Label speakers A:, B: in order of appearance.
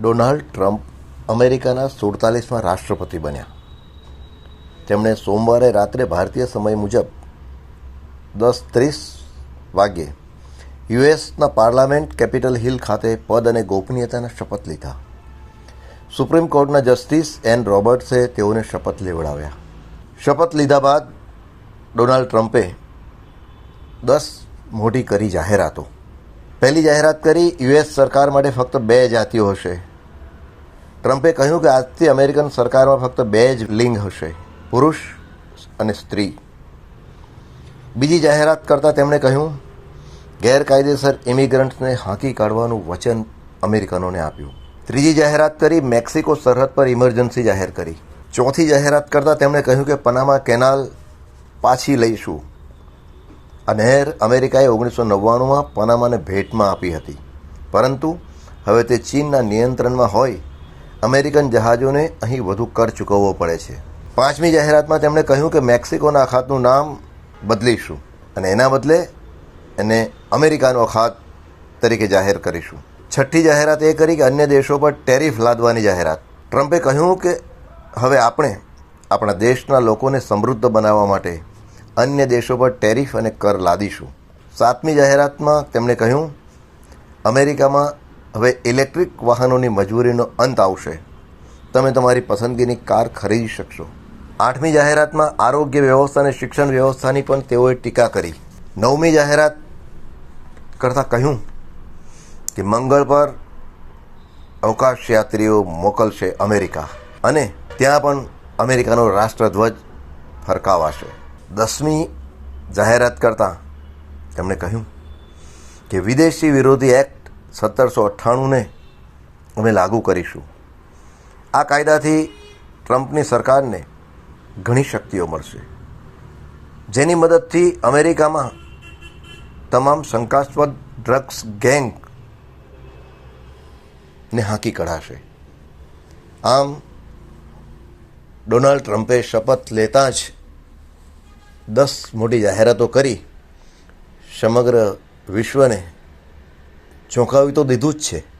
A: Donald Trump અમેરિકાના સુડતાલીસમાં રાષ્ટ્રપતિ બન્યા. તેમણે સોમવારે રાત્રે ભારતીય સમય મુજબ દસ ત્રીસ વાગ્યે યુએસના પાર્લામેન્ટ કેપિટલ હિલ ખાતે પદ અને ગોપનીયતાના શપથ લીધા. સુપ્રીમ કોર્ટના જસ્ટિસ એન રોબર્ટ્સે તેઓને શપથ લેવડાવ્યા. શપથ લીધા બાદ ડોનાલ્ડ ટ્રમ્પે દસ મોટી કરી જાહેરાતો. પહેલી જાહેરાત કરી, યુએસ સરકાર માટે ફક્ત બે જાતિઓ હશે. ટ્રમ્પે કહ્યું કે આજથી અમેરિકન સરકારમાં ફક્ત બે જ લિંગ હશે, પુરુષ અને સ્ત્રી. બીજી જાહેરાત કરતાં તેમણે કહ્યું, ગેરકાયદેસર ઇમિગ્રન્ટ્સને હાંકી કાઢવાનું વચન અમેરિકનોને આપ્યું. ત્રીજી જાહેરાત કરી, મેક્સિકો સરહદ પર ઇમરજન્સી જાહેર કરી. ચોથી જાહેરાત કરતાં તેમણે કહ્યું કે પનામા કેનાલ પાછી લઈશું. આ નહેર અમેરિકાએ ઓગણીસો નવ્વાણુંમાં પનામાને ભેટમાં આપી હતી. પરંતુ હવે તે ચીનના નિયંત્રણમાં હોય, અમેરિકન જહાજોને અહીં વધુ કર ચૂકવવો પડે છે. પાંચમી જાહેરાતમાં તેમણે કહ્યું કે મેક્સિકોના અખાતનું નામ બદલીશું અને એના બદલે એને અમેરિકાનો અખાત તરીકે જાહેર કરીશું. છઠ્ઠી જાહેરાત એ કરી કે અન્ય દેશો પર ટેરિફ લાદવાની જાહેરાત. ટ્રમ્પે કહ્યું કે હવે આપણે આપણા દેશના લોકોને સમૃદ્ધ બનાવવા માટે અન્ય દેશો પર ટેરિફ અને કર લાદીશું. સાતમી જાહેરાતમાં તેમણે કહ્યું, અમેરિકામાં હવે ઇલેક્ટ્રિક વાહનોની મજબૂરીનો અંત આવશે. તમે તમારી પસંદગીની કાર ખરીદી શકશો. આઠમી જાહેરાતમાં આરોગ્ય વ્યવસ્થા અને શિક્ષણ વ્યવસ્થાની પણ તેઓએ ટીકા કરી. નવમી જાહેરાત કરતાં કહ્યું કે મંગળ પર અવકાશ યાત્રીઓ મોકલશે અમેરિકા અને ત્યાં પણ અમેરિકાનો રાષ્ટ્રધ્વજ ફરકાવાશે. દસમી જાહેરાત કરતાં તેમણે કહ્યું કે વિદેશી વિરોધી એક્ટ સત્તરસો અઠ્ઠાણુંને અમે લાગુ કરીશું. આ કાયદાથી ટ્રમ્પની સરકારને ઘણી શક્તિઓ મળશે. જેની મદદથી અમેરિકામાં તમામ શંકાસ્પદ ડ્રગ્સ ગેંગ ને હાંકી કઢાશે. આમ ડોનાલ્ડ ટ્રમ્પે શપથ લેતાં જ દસ મોટી જાહેરાતો કરી સમગ્ર વિશ્વને ચોંકાવી તો દીધું જ છે.